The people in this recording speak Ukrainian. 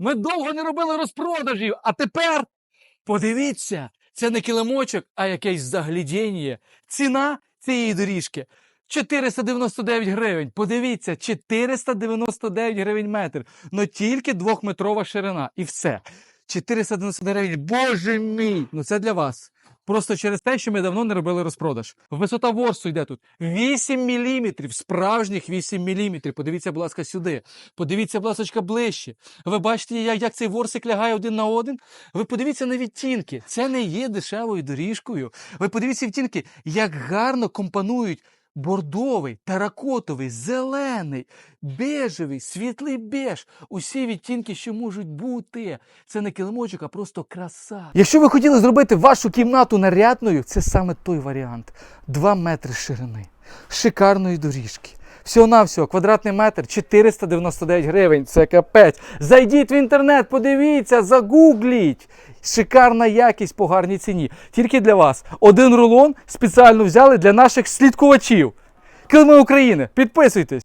Ми довго не робили розпродажів, а тепер подивіться, це не килимочок, а якесь заглядіння. Ціна цієї доріжки 499 гривень. Подивіться, 499 гривень метр. Но тільки двохметрова ширина. І все. 499 гривень. Боже мій! Ну це для вас. Просто через те, що ми давно не робили розпродаж. Висота ворсу йде тут 8 міліметрів, справжніх 8 мм. Подивіться, будь ласка, сюди. Подивіться, будь ласка, ближче. Ви бачите, як, як цей ворсик лягає один на один? Ви подивіться на відтінки. Це не є дешевою доріжкою. Ви подивіться відтінки, як гарно компонують бордовий, таракотовий, зелений, бежевий, світлий беж. Усі відтінки, що можуть бути. Це не килимочок, а просто краса. Якщо ви хотіли зробити вашу кімнату нарядною, це саме той варіант. Два метри ширини, шикарної доріжки. Всього-навсього квадратний метр 499 гривень. Це капець. Зайдіть в інтернет, подивіться, загугліть. Шикарна якість по гарній ціні. Тільки для вас. Один рулон спеціально взяли для наших слідкувачів. Килими України. Підписуйтесь.